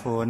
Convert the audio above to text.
ฝน